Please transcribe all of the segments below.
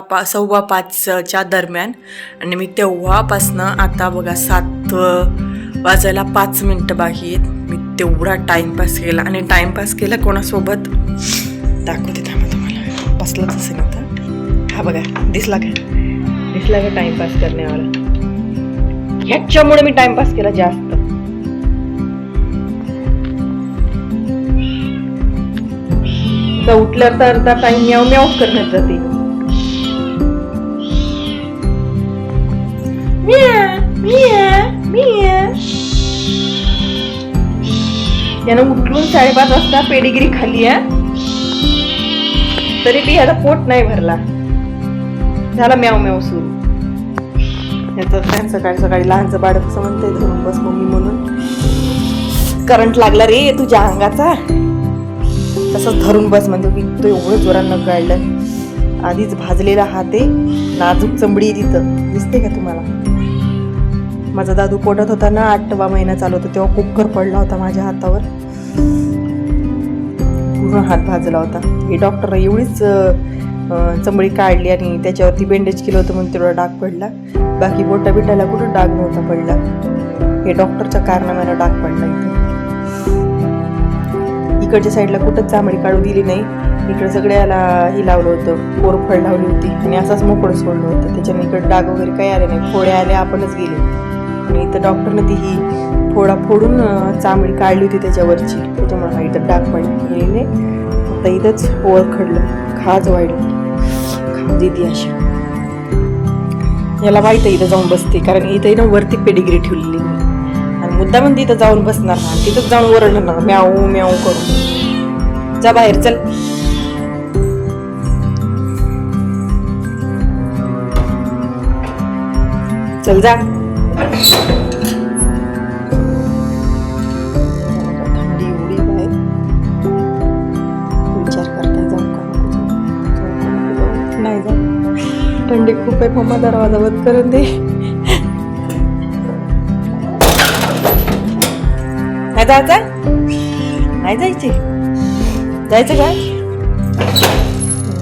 पा सव्वा पाचच्या दरम्यान. आणि मी तेव्हापासनं आता बघा सात वाजायला पाच मिनटं बाकी आहेत. मी तेवढा टाईमपास केला. आणि टाईमपास केला कोणासोबत? दाखवते थांबा तुम्हाला. बसलाच असेल आता. हा बघा दिसला का? दिसला का टाईमपास करण्यावाला ह्याच्यामुळे मी टाइमपास केला जास्त. तर तर अर्धा टाइम म्याव म्याव करण्यात जाते. यानं उठलून साडेपाच वाजता पेडिगिरी खाली आहे. तरी ती ह्याचा पोट नाही भरला. झाला म्याव म्याव सुरू. याचं फॅन सकाळी सकाळी लहानचं बाळक असं म्हणतंय धरून बस मम्मी म्हणून. करंट लागला रे तुझ्या अंगाचा. तसंच धरून बस म्हणतो की तो एवढं जोरानं काढलं आधीच भाजलेला हात आहे. नाजूक चमडी आहे तिथं. दिसते का तुम्हाला? माझा दादू पोटात होता ना आठवा महिना चालू होता तेव्हा कुकर पडला होता माझ्या हातावर. पूर्ण हात भाजला होता. हे डॉक्टर एवढीच चंबळी चमडी काढली आणि त्याच्यावरती बेंडेज केलं होतं म्हणून तेवढा डाग पडला. बाकी बोटा बिटाला कुठं डाग नव्हता पडला. हे डॉक्टरच्या कारणामुळे डाग पडला इथे. इकडच्या साईडला कुठंच चांबडी काढू दिली नाही. इकडे सगळ्याला हे लावलं होतं कोरफड लावली होती आणि असंच मोकळं सोडलं होतं. त्याच्याने इकडे डाग वगैरे काही आले नाही. फोड्या आल्या आपणच गेले. आणि इथं डॉक्टरनं ती ही फोडा फोडून अं, चामडी काढली होती त्याच्यावरची. त्याच्यामुळे हा इथं डाग पडले आता इथंच ओळखडलं. खाज वाढली. खाज येते अशी. याला माहिती इथं जाऊन बसते कारण इथं ना वरती पेडिग्री ठेवलेली मी. आणि मुद्दा म्हणजे तिथं जाऊन बसणार ना. तिथंच जाऊन ओरडणार म्याऊ म्याऊ करून जा बाहेर चल. चल जा. थंडी खूप आहे मम्मा दरवाजा बंद करून दे. नाही जायचं? नाही जायचे? जायचं काय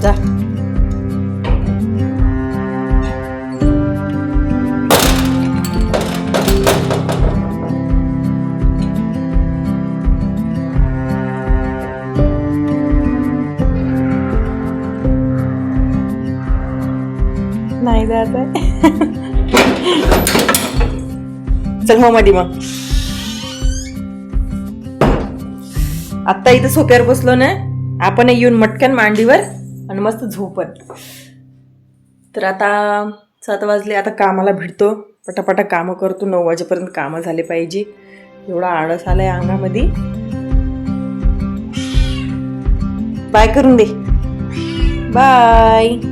जा. नाही जायचं चल हो मधी मग. आत्ता इथं सोप्यावर बसलो ना आपण येऊन मटक्यान मांडीवर आणि मस्त झोपत. तर आता सात वाजले आता कामाला भिडतो. पटापटा कामं करतो नऊ वाजेपर्यंत कामं झाले पाहिजे. एवढा आळस आलाय अंगामध्ये. बाय करून दे. बाय